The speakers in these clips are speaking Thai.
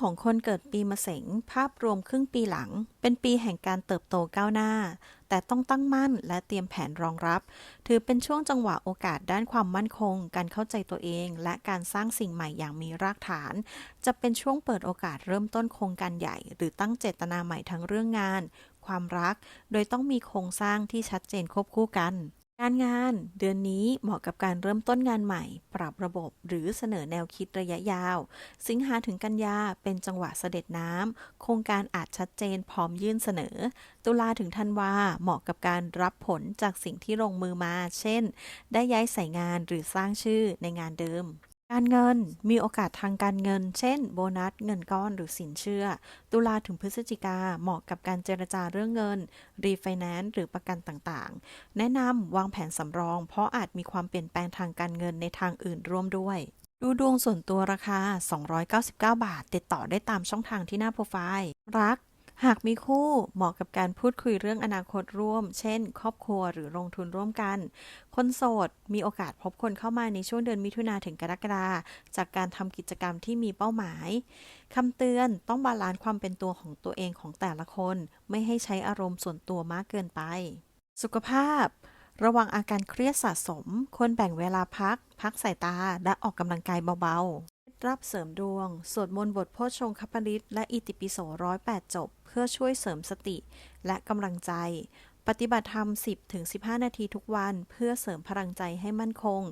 ของคนเกิดปีมะเสงภาพรวมครึ่งปีหลัง เป็นปีแห่งการเติบโตก้าวหน้า แต่ต้องตั้งมั่นและเตรียมแผนรองรับ ถือเป็นช่วงจังหวะโอกาสด้านความมั่นคง การเข้าใจตัวเอง และการสร้างสิ่งใหม่อย่างมีรากฐาน จะเป็นช่วงเปิดโอกาสเริ่มต้นโครงการใหญ่ หรือตั้งเจตนาใหม่ทั้งเรื่องงาน ความรัก โดยต้องมีโครงสร้างที่ชัดเจนควบคู่กัน การงานเดือนนี้เหมาะกับการเริ่มต้นงานใหม่ ปรับระบบหรือเสนอแนวคิดระยะยาว สิงหาถึงกันยาเป็นจังหวะเสด็จน้ำโครงการอาจชัดเจนพร้อมยื่นเสนอ ตุลาถึงธันวาเหมาะกับการรับผลจากสิ่งที่ลงมือมา เช่น ได้ย้ายสายงานหรือสร้างชื่อในงานเดิม การเงินมีโอกาสทางการเงิน เช่น โบนัส เงินก้อนหรือสินเชื่อ ตุลาถึงพฤศจิกาเหมาะกับการเจรจาเรื่องเงิน รีไฟแนนซ์หรือประกันต่างๆ แนะนำวางแผนสำรอง เพราะอาจมีความเปลี่ยนแปลงทางการเงินในทางอื่นร่วมด้วย ดูดวงส่วนตัวราคา 299 บาท ติดต่อได้ตามช่องทางที่หน้าโปรไฟล์ รัก หากมีคู่เหมาะกับการพูดคุยเรื่องอนาคตร่วม เช่น ครอบครัวหรือลงทุนร่วมกัน คนโสดมีโอกาสพบคนเข้ามาในช่วงเดือนมิถุนาถึงกรกฎาจากการทำกิจกรรมที่มีเป้าหมายคำเตือนต้องบาลานซ์ความเป็นตัวของตัวเองของแต่ละคน ไม่ให้ใช้อารมณ์ส่วนตัวมากเกินไป สุขภาพระวังอาการเครียดสะสม ควรแบ่งเวลาพัก พักสายตา และออกกำลังกายเบาๆ รับเสริมดวง สวดมนต์บทโพชฌงคปริตและอิติปิโสร้อยแปดจบ พื่อช่วยเสริมสติและกำลังใจ ปฏิบัติธรรม 10-15 นาทีทุกวัน เพื่อเสริมพลังใจให้มั่นคง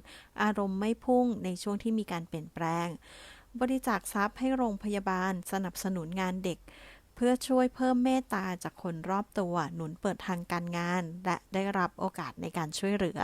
อารมณ์ไม่พุ่งในช่วงที่มีการเปลี่ยนแปลง บริจาคทรัพย์ให้โรงพยาบาล สนับสนุนงานเด็ก เพื่อช่วยเพิ่มเมตตาจากคนรอบตัว หนุนเปิดทางการงาน และได้รับโอกาสในการช่วยเหลือ